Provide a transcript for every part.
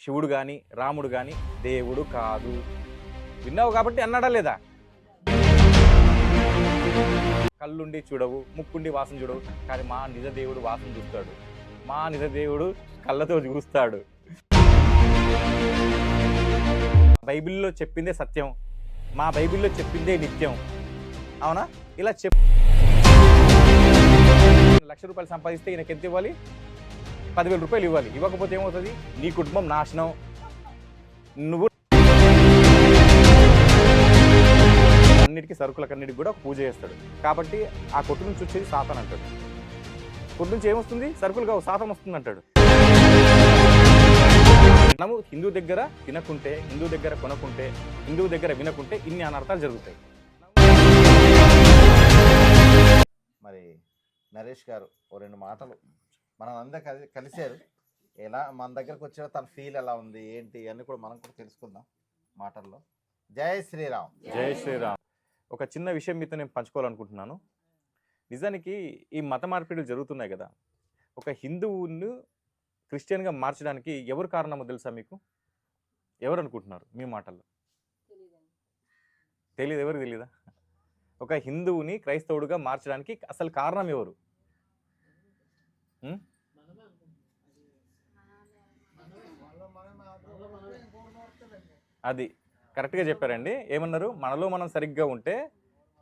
శివుడు కానీ రాముడు కానీ దేవుడు కాదు. విన్నావు కాబట్టి అన్నాడా లేదా? కళ్ళుండి చూడవు ముక్కుండి వాసన చూడవు కానీ మా నిజ దేవుడు వాసన చూస్తాడు. మా నిజ దేవుడు కళ్ళతో చూస్తాడు. బైబిల్లో చెప్పిందే సత్యం. మా బైబిల్లో చెప్పిందే నిత్యం. అవునా? ఇలా చెప్ లక్ష రూపాయలు సంపాదిస్తే ఈయనకి ఎంత ఇవ్వాలి? పదివేల రూపాయలు ఇవ్వాలి. ఇవ్వకపోతే ఏమవుతుంది? నీ కుటుంబం నాశనం. నువ్వు అన్నిటికీ సరుకులకన్నిటికి కూడా పూజ చేస్తాడు. కాబట్టి ఆ కొట్టు నుంచి వచ్చేది సాతాన్ అంటాడు. కొట్టు నుంచి ఏమొస్తుంది? సరుకులు కావు సాతం వస్తుంది అంటాడు. మనము హిందూ దగ్గర తినకుంటే హిందూ దగ్గర కొనకుంటే హిందూ దగ్గర వినకుంటే ఇన్ని అనర్థాలు జరుగుతాయి. మరి నరేష్ గారు ఓ రెండు మాటలు. మనం అందరం కలి కలిశారు. ఎలా మన దగ్గరకు వచ్చారో తన ఫీల్ ఎలా ఉంది ఏంటి అన్నీ కూడా మనం కూడా తెలుసుకుందాం మాటల్లో. జై శ్రీరామ్. జై శ్రీరామ్. ఒక చిన్న విషయం మీతో నేను పంచుకోవాలనుకుంటున్నాను. నిజానికి ఈ మత మార్పిడులు జరుగుతున్నాయి కదా. ఒక హిందువును క్రిస్టియన్గా మార్చడానికి ఎవరు కారణమో తెలుసా మీకు? ఎవరు అనుకుంటున్నారు మీ మాటల్లో? తెలియదు ఎవరు తెలియదా ఒక హిందువుని క్రైస్తవుడుగా మార్చడానికి అసలు కారణం ఎవరు? అది కరెక్ట్గా చెప్పారండి. ఏమన్నారు? మనలో మనం సరిగ్గా ఉంటే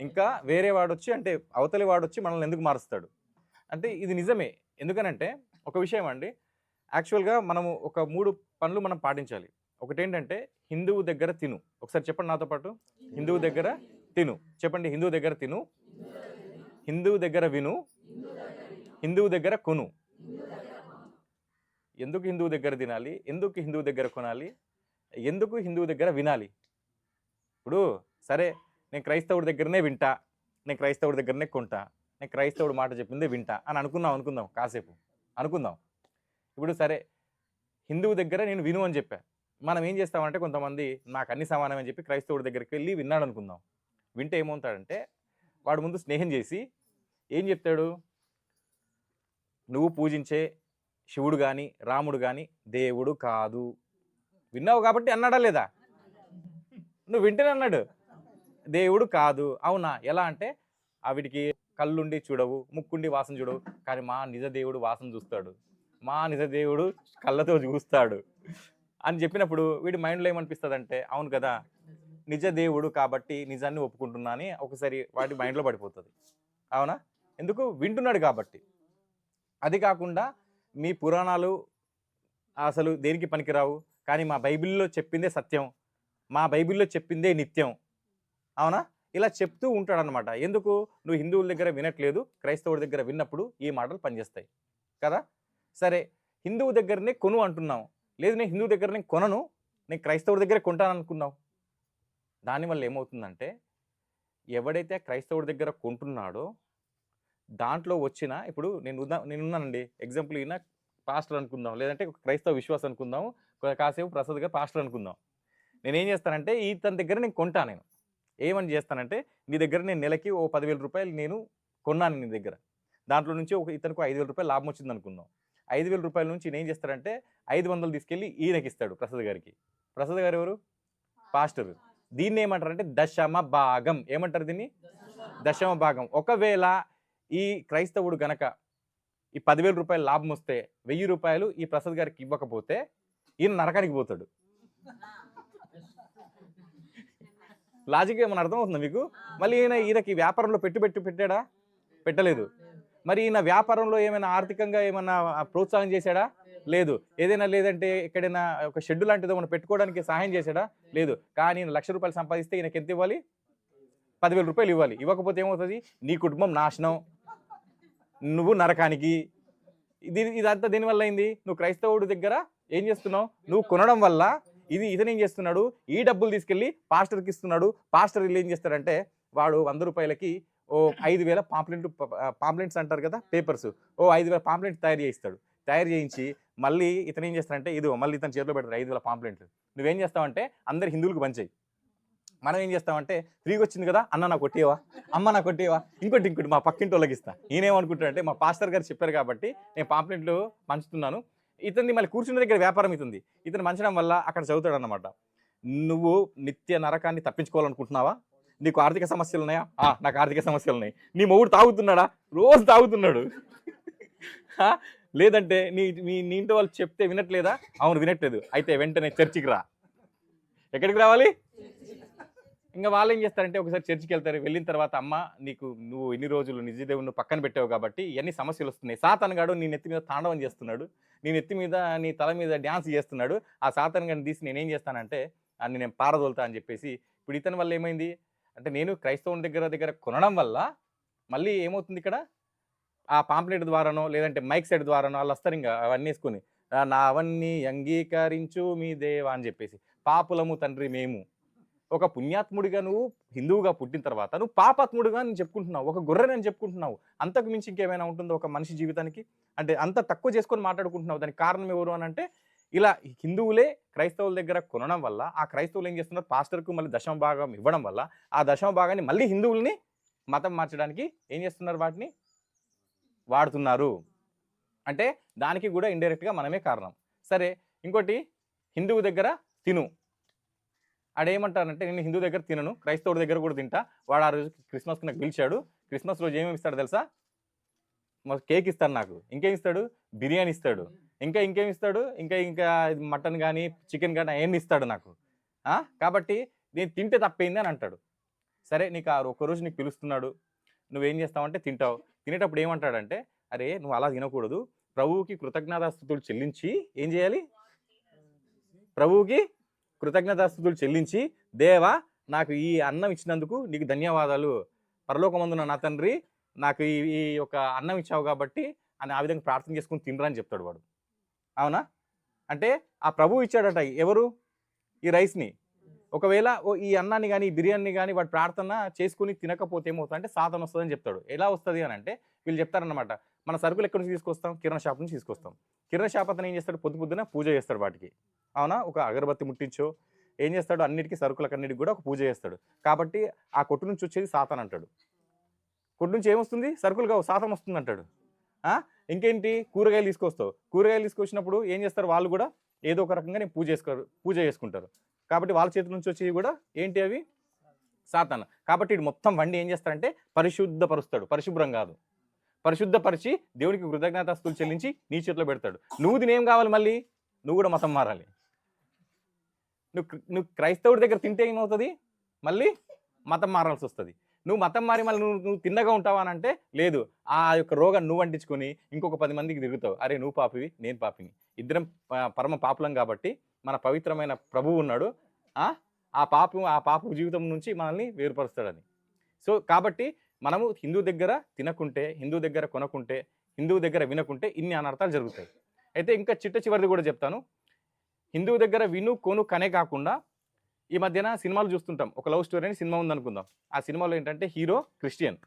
ఇంకా వేరే వాడొచ్చి అంటే అవతలి వాడొచ్చి మనల్ని ఎందుకు మారుస్తాడు? అంటే ఇది నిజమే. ఎందుకనంటే ఒక విషయం అండి. యాక్చువల్గా మనము ఒక మూడు పనులు మనం పాటించాలి. ఒకటి ఏంటంటే హిందువు దగ్గర తిను. ఒకసారి చెప్పండి నాతో పాటు. హిందువు దగ్గర తిను. చెప్పండి హిందువు దగ్గర తిను. హిందువు దగ్గర విను. హిందువు దగ్గర కొను. ఎందుకు హిందువు దగ్గర తినాలి? ఎందుకు హిందువు దగ్గర కొనాలి? ఎందుకు హిందువు దగ్గర వినాలి? ఇప్పుడు సరే నేను క్రైస్తవుడి దగ్గరనే వింటా నేను క్రైస్తవుడి దగ్గరనే కొంటా నేను క్రైస్తవుడు మాట చెప్పిందే వింటా అని అనుకుందాం అనుకుందాం కాసేపు అనుకుందాం. ఇప్పుడు సరే హిందువు దగ్గర నేను విను అని చెప్పా. మనం ఏం చేస్తామంటే కొంతమంది నాకు అన్ని సమానమని చెప్పి క్రైస్తవుడి దగ్గరికి వెళ్ళి విన్నాడు అనుకుందాం. వింటే ఏమవుతాడంటే వాడు ముందు స్నేహం చేసి ఏం చెప్తాడు? నువ్వు పూజించే శివుడు కానీ రాముడు కానీ దేవుడు కాదు. విన్నావు కాబట్టి అన్నాడా లేదా? నువ్వు వింటేనే అన్నాడు. దేవుడు కాదు. అవునా? ఎలా అంటే ఆవిడికి కళ్ళుండి చూడవు ముక్కుండి వాసన చూడవు. కానీ మా నిజ దేవుడు వాసన చూస్తాడు. మా నిజ దేవుడు కళ్ళతో చూస్తాడు. అని చెప్పినప్పుడు వీడి మైండ్లో ఏమనిపిస్తుంది అంటే అవును కదా నిజ దేవుడు కాబట్టి నిజాన్ని ఒప్పుకుంటున్నా అని ఒకసారి వాడి మైండ్లో పడిపోతుంది. అవునా? ఎందుకు? వింటున్నాడు కాబట్టి. అది కాకుండా మీ పురాణాలు అసలు దేనికి పనికిరావు? కానీ మా బైబిల్లో చెప్పిందే సత్యం. మా బైబిల్లో చెప్పిందే నిత్యం. అవునా? ఇలా చెప్తూ ఉంటాడనమాట ఎందుకు? నువ్వు హిందువుల దగ్గర వినట్లేదు క్రైస్తవుడి దగ్గర విన్నప్పుడు ఈ మాటలు పనిచేస్తాయి. కదా? సరే హిందువు దగ్గరనే కొను అంటున్నావు. లేదు నేను హిందువు దగ్గరనే కొనను నేను క్రైస్తవుడి దగ్గర కొంటాను అనుకున్నావు దానివల్ల ఏమవుతుందంటే ఎవడైతే క్రైస్తవుడి దగ్గర కొంటున్నాడో దాంట్లో వచ్చిన ఇప్పుడు నేను నేనున్నానండి నేను ఉన్నానండి ఎగ్జాంపుల్ ఈయన పాస్టర్ అనుకుందాం. లేదంటే ఒక క్రైస్తవ విశ్వాసం అనుకుందాం. కాసేపు ప్రసాద్ గారు పాస్టర్ అనుకుందాం. నేను చేస్తానంటే ఇతని దగ్గర నేను కొంటా నేను. ఏమని చేస్తానంటే నీ దగ్గర నేను నెలకి ఓ పదివేల రూపాయలు నేను కొన్నాను నీ దగ్గర. దాంట్లో నుంచి ఒక ఇతనికి ఐదు వేల రూపాయలు లాభం వచ్చింది అనుకుందాం. ఐదు వేల రూపాయల నుంచి నేను ఏం చేస్తాడంటే ఐదు వందలు తీసుకెళ్ళి ఈయనకి ఇస్తాడు ప్రసాద్ గారికి. ప్రసాద్ గారు ఎవరు? పాస్టర్. దీన్ని ఏమంటారంటే దశమ భాగం. ఏమంటారు దీన్ని? దశమ భాగం. ఒకవేళ ఈ క్రైస్తవుడు గనక ఈ పదివేల రూపాయలు లాభం వస్తే వెయ్యి రూపాయలు ఈ ప్రసాద్ గారికి ఇవ్వకపోతే ఈయన నరకానికి పోతాడు. లాజిక్ ఏమైనా అర్థమవుతుందా మీకు? మళ్ళీ ఈయన ఈయనకి వ్యాపారంలో పెట్టి పెట్టి పెట్టాడా? పెట్టలేదు. మరి ఈయన వ్యాపారంలో ఏమైనా ఆర్థికంగా ఏమైనా ప్రోత్సాహం చేశాడా? లేదు. ఏదైనా లేదంటే ఎక్కడైనా ఒక షెడ్ లాంటిది ఏమైనా పెట్టుకోవడానికి సహాయం చేశాడా? లేదు. కానీ ఈయన లక్ష రూపాయలు సంపాదిస్తే ఈయనకి ఎంత ఇవ్వాలి? పదివేల రూపాయలు ఇవ్వాలి. ఇవ్వకపోతే ఏమవుతుంది? నీ కుటుంబం నాశనం. నువ్వు నరకానికి. ఇది ఇదంతా దీనివల్ల అయింది. నువ్వు క్రైస్తవుడి దగ్గర ఏం చేస్తున్నావు? నువ్వు కొనడం వల్ల ఇది ఇతను ఏం చేస్తున్నాడు? ఈ డబ్బులు తీసుకెళ్ళి పాస్టర్కి ఇస్తున్నాడు. పాస్టర్ వీళ్ళు ఏం చేస్తాడంటే వాడు వంద రూపాయలకి ఓ ఐదు వేల పాంప్లెంట్ పాంప్లెంట్స్ అంటారు కదా పేపర్స్. ఓ ఐదు వేల పాంప్లెంట్ తయారు చేయిస్తాడు. తయారు చేయించి మళ్ళీ ఇతను ఏం చేస్తాడంటే ఇది మళ్ళీ ఇతని చేతిలో పెడతాడు ఐదు వేల పాంప్లెంట్లు. నువ్వేం చేస్తావంటే అందరు హిందువులకు పంచాయి మనం ఏం చేస్తామంటే ఫ్రీగా వచ్చింది కదా అన్న నాకు కొట్టేవా అమ్మ నాకు కొట్టేవా ఇంకోటి ఇంకోటి మా పక్కింటి వాళ్ళకి ఇస్తా. ఈయనేమనుకుంటాడంటే మా పాస్టర్ గారు చెప్పారు కాబట్టి నేను పాంప్లెట్లు పంచుతున్నాను. ఇతన్ని మళ్ళీ కూర్చున్న దగ్గర వ్యాపారం అవుతుంది. ఇతను మంచడం వల్ల అక్కడ చదువుతాడు నువ్వు నిత్య నరకాన్ని తప్పించుకోవాలనుకుంటున్నావా? నీకు ఆర్థిక సమస్యలు ఉన్నాయా? ఆ, నాకు ఆర్థిక సమస్యలు ఉన్నాయి. నీ మొగుడు తాగుతున్నాడా? రోజు తాగుతున్నాడు. లేదంటే నీ నీ నీ ఇంటి వాళ్ళు చెప్తే వినట్లేదా? అవును వినట్లేదు. అయితే వెంటనే చర్చికి రా. ఎక్కడికి రావాలి? ఇంకా వాళ్ళు ఏం చేస్తారంటే ఒకసారి చర్చికి వెళ్తారు వెళ్ళిన తర్వాత అమ్మ నీకు నువ్వు ఇన్ని రోజులు నిజదేవుని పక్కన పెట్టావు కాబట్టి ఇవన్నీ సమస్యలు వస్తున్నాయి. సాతనగాడు నీ నెత్తి మీద తాండవం చేస్తున్నాడు. నీ నెత్తి మీద నీ తల మీద డ్యాన్స్ చేస్తున్నాడు. ఆ సాతాన్ తీసి నేనేం చేస్తానంటే అని నేను పారదోలుతా అని చెప్పేసి ఇప్పుడు ఇతని వల్ల ఏమైంది? అంటే నేను క్రైస్తవుని దగ్గర దగ్గర కొనడం వల్ల మళ్ళీ ఏమవుతుంది ఇక్కడ? ఆ పాంప్లెట్ ద్వారానో లేదంటే మైక్ సెట్ ద్వారానో వాళ్ళు వస్తారు ఇంకా అవన్నీ వేసుకుని నా అవన్నీ అంగీకరించు మీ దేవా అని చెప్పేసి పాపులము తండ్రి మేము. ఒక పుణ్యాత్ముడిగా నువ్వు హిందువుగా పుట్టిన తర్వాత నువ్వు పాపాత్ముడిగా నేను చెప్పుకుంటున్నావు ఒక గొర్రెని అని చెప్పుకుంటున్నావు అంతకు మించి ఇంకేమైనా ఉంటుందో ఒక మనిషి జీవితానికి? అంటే అంత తక్కువ చేసుకొని మాట్లాడుకుంటున్నావు దానికి కారణం ఎవరు అని అంటే ఇలా హిందువులే క్రైస్తవుల దగ్గర కొనడం వల్ల ఆ క్రైస్తవులు ఏం చేస్తున్నారు? పాస్టర్కు మళ్ళీ దశమ భాగం ఇవ్వడం వల్ల ఆ దశమ భాగాన్ని మళ్ళీ హిందువుల్ని మతం మార్చడానికి ఏం చేస్తున్నారు వాటిని? వాడుతున్నారు. అంటే దానికి కూడా ఇండైరెక్ట్గా మనమే కారణం. సరే ఇంకోటి హిందువు దగ్గర తిను. ఆడేమంటారంటే నేను హిందూ దగ్గర తినను క్రైస్తవుడి దగ్గర కూడా తింటా. వాడు ఆ రోజు క్రిస్మస్కి నాకు పిలిచాడు. క్రిస్మస్ రోజు ఏమేమి ఇస్తాడు తెలుసా? మాకు కేక్ ఇస్తాడు నాకు. ఇంకేం ఇస్తాడు? బిర్యానీ ఇస్తాడు. ఇంకా ఇంకేం ఇస్తాడు? ఇంకా ఇంకా మటన్ కానీ చికెన్ కానీ అవన్నీ ఇస్తాడు నాకు? కాబట్టి నేను తింటే తప్పైంది అని అంటాడు. సరే నీకు ఆ ఒక్కరోజు నీకు పిలుస్తున్నాడు. నువ్వేం చేస్తావంటే తింటావు. తినేటప్పుడు ఏమంటాడంటే అరే నువ్వు అలా తినకూడదు. ప్రభువుకి కృతజ్ఞతాస్తుతులు చెల్లించి ఏం చేయాలి? ప్రభువుకి కృతజ్ఞతాస్థుతులు చెల్లించి దేవా నాకు ఈ అన్నం ఇచ్చినందుకు నీకు ధన్యవాదాలు. పరలోకమందున నా తండ్రి నాకు ఈ ఈ యొక్క అన్నం ఇచ్చావు కాబట్టి అని ఆ విధంగా ప్రార్థన చేసుకుని తినరా అని చెప్తాడు వాడు. అవునా? అంటే ఆ ప్రభువు ఇచ్చాడట ఎవరు? ఈ రైస్ని. ఒకవేళ ఓ ఈ అన్నాన్ని కానీ బిర్యానీని బిర్యానీ కానీ వాడు ప్రార్థన చేసుకుని తినకపోతే ఏమవుతుంది అంటే సాధన వస్తుందని చెప్తాడు. ఎలా వస్తుంది అని అంటే వీళ్ళు చెప్తారనమాట మన సరుకులు ఎక్కడి నుంచి తీసుకొస్తాం? కిరణ షాప్ నుంచి తీసుకొస్తాం. కిరణ షాప్ అతను ఏం చేస్తాడు? పొద్దు పొద్దున పూజ చేస్తాడు వాటికి. అవునా? ఒక అగరబత్తి ముట్టించో. ఏం చేస్తాడు? అన్నిటికీ సరుకులకు అన్నిటికి కూడా ఒక పూజ చేస్తాడు. కాబట్టి ఆ కొట్టు నుంచి వచ్చేది సాతాన్ అంటాడు. కొట్టు నుంచి ఏమొస్తుంది? సరుకులు కావు సాతం వస్తుంది అంటాడు. ఇంకేంటి? కూరగాయలు తీసుకొస్తావు. కూరగాయలు తీసుకొచ్చినప్పుడు ఏం చేస్తారు వాళ్ళు కూడా? ఏదో ఒక రకంగా నేను పూజ చేసుకోరు పూజ చేసుకుంటారు. కాబట్టి వాళ్ళ చేతి నుంచి వచ్చేవి కూడా ఏంటి అవి? సాతాన్. కాబట్టి ఇటు మొత్తం వండి ఏం చేస్తారంటే పరిశుద్ధపరుస్తాడు. పరిశుభ్రం కాదు. పరిశుద్ధపరిచి దేవునికి కృతజ్ఞతాస్తులు చెల్లించి నీ చేతిలో పెడతాడు. నువ్వు తినేం కావాలి మళ్ళీ? నువ్వు కూడా మతం మారాలి. నువ్వు నువ్వు క్రైస్తవుడి దగ్గర తింటే ఏమవుతుంది? మళ్ళీ మతం మారాల్సి వస్తుంది నువ్వు మతం మారి మళ్ళీ నువ్వు నువ్వు తిన్నగా ఉంటావా అని అంటే లేదు. ఆ యొక్క రోగం నువ్వు అంటించుకొని ఇంకొక పది మందికి తిరుగుతావు. అరే నువ్వు పాపివి నేను పాపిని. ఇద్దరం పరమ పాపులం కాబట్టి మన పవిత్రమైన ప్రభువు ఉన్నాడు. ఆ? పాపం ఆ పాప జీవితం నుంచి మనల్ని వేరుపరుస్తాడని. సో కాబట్టి మనము హిందూ దగ్గర తినకుంటే హిందూ దగ్గర కొనకుంటే హిందువు దగ్గర వినకుంటే ఇన్ని అనర్థాలు జరుగుతాయి. అయితే ఇంకా చిట్ట చివరిది కూడా చెప్తాను. హిందువు దగ్గర విను కొను కనే కాకుండా ఈ మధ్యన సినిమాలు చూస్తుంటాం. ఒక లవ్ స్టోరీ అని సినిమా ఉందనుకుందాం. ఆ సినిమాలో ఏంటంటే హీరో క్రిస్టియన్.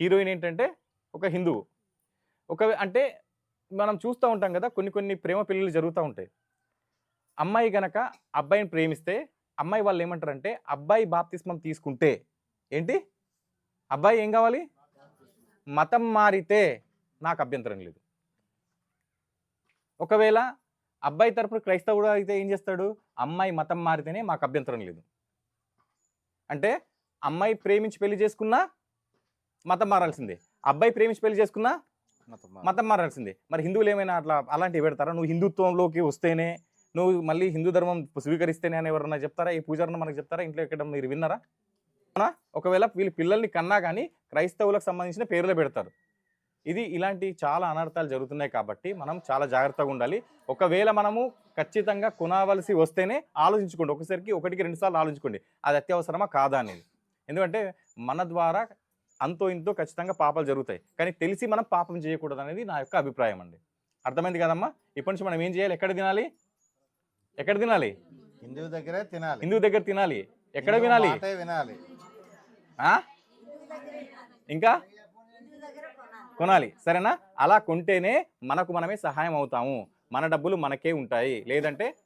హీరోయిన్ ఏంటంటే ఒక హిందువు ఒక అంటే మనం చూస్తూ ఉంటాం కదా కొన్ని కొన్ని ప్రేమ పెళ్ళిళ్ళు జరుగుతూ ఉంటాయి. అమ్మాయి గనక అబ్బాయిని ప్రేమిస్తే అమ్మాయి వాళ్ళు ఏమంటారంటే అబ్బాయి బాప్తిస్మం తీసుకుంటే ఏంటి? అబ్బాయి ఏం కావాలి? మతం మారితే నాకు అభ్యంతరం లేదు. ఒకవేళ అబ్బాయి తరపున క్రైస్తవుడు అయితే ఏం చేస్తాడు? అమ్మాయి మతం మారితేనే మాకు అభ్యంతరం లేదు. అంటే అమ్మాయి ప్రేమించి పెళ్ళి చేసుకున్నా మతం మారాల్సిందే. అబ్బాయి ప్రేమించి పెళ్ళి చేసుకున్నా మతం మారు. మతం మారాల్సిందే. మరి హిందువులు ఏమైనా అట్లా అలాంటివి పెడతారా? నువ్వు హిందుత్వంలోకి వస్తేనే నువ్వు మళ్ళీ హిందూ ధర్మం స్వీకరిస్తేనే అని ఎవరన్నా చెప్తారా? ఈ పూజారన్న మనకు చెప్తారా? ఇంట్లో ఎక్కడ మీరు విన్నారా? ఒకవేళ వీళ్ళు పిల్లల్ని కన్నా కానీ క్రైస్తవులకు సంబంధించిన పేర్లు పెడతారు. ఇది ఇలాంటి చాలా అనర్థాలు జరుగుతున్నాయి కాబట్టి మనం చాలా జాగ్రత్తగా ఉండాలి. ఒకవేళ మనము ఖచ్చితంగా కొనవలసి వస్తేనే ఆలోచించుకోండి. ఒకసారికి ఒకటికి రెండు సార్లు ఆలోచించుకోండి. అది అత్యవసరమా? కాదా అనేది. ఎందుకంటే మన ద్వారా అంతో ఇంతో ఖచ్చితంగా పాపాలు జరుగుతాయి. కానీ తెలిసి మనం పాపం చేయకూడదు అనేది నా యొక్క అభిప్రాయం అండి. అర్థమైంది కదమ్మా? ఇప్పటి నుంచి మనం ఏం చేయాలి? ఎక్కడ తినాలి? ఎక్కడ తినాలి? హిందువు దగ్గరే తినాలి. హిందూ దగ్గర తినాలి. ఎక్కడ హిందువు వినాలి? వినాలి. ఆ? ఇంకా? కొనాలి. సరేనా? అలా కొంటేనే మనకు మనమే సహాయం అవుతాము. మన డబ్బులు మనకే ఉంటాయి. లేదంటే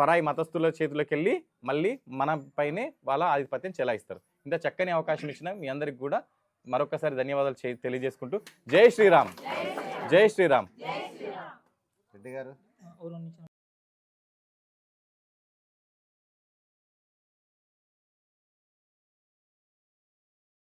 పరాయి మతస్థుల చేతిలోకి వెళ్ళి మళ్ళీ మన పైనే వాళ్ళ ఆధిపత్యం చెలాయిస్తారు. ఇంత చక్కని అవకాశం ఇచ్చిన మీ అందరికి కూడా మరొకసారి ధన్యవాదాలు చే- తెలియజేసుకుంటూ జై శ్రీరామ్. జై శ్రీరామ్. రెడ్డి గారు.